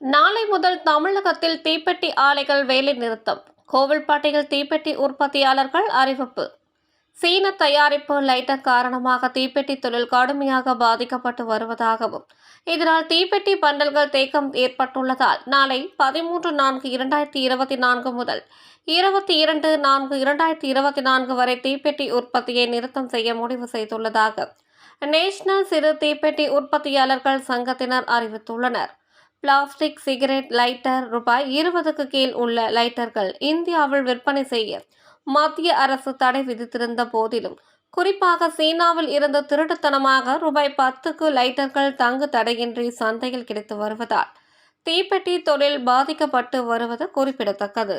நாளை முதல் தமிழகத்தில் தீப்பெட்டி ஆலைகள் வேலை நிறுத்தம். கோவில்பாட்டையில் தீப்பெட்டி உற்பத்தியாளர்கள் அறிவிப்பு. சீன தயாரிப்பு லைட்டர் காரணமாக தீப்பெட்டி தொழில் கடுமையாக பாதிக்கப்பட்டு வருவதாகவும் இதனால் தீப்பெட்டி பண்டல்கள் தேக்கம் ஏற்பட்டுள்ளதால் நாளை பதிமூன்று நான்கு இரண்டாயிரத்தி இருபத்தி நான்கு முதல் இருபத்தி இரண்டு நான்கு இரண்டாயிரத்தி இருபத்தி நான்கு வரை தீப்பெட்டி உற்பத்தியை நிறுத்தம் செய்ய முடிவு செய்துள்ளதாக நேஷனல் சிறு தீப்பெட்டி உற்பத்தியாளர்கள் சங்கத்தினர் அறிவித்துள்ளனர். பிளாஸ்டிக் சிகரெட் லைட்டர் ரூபாய் இருபதுக்கு கீழ் உள்ள லைட்டர்கள் இந்தியாவில் விற்பனை செய்ய மத்திய அரசு தடை விதித்திருந்த போதிலும் குறிப்பாக சீனாவில் இருந்த திருட்டுத்தனமாக ரூபாய் பத்துக்கு லைட்டர்கள் தங்கு தடையின்றி சந்தையில் கிடைத்து வருவதால் தீப்பெட்டி தொழில் பாதிக்கப்பட்டு வருவது குறிப்பிடத்தக்கது.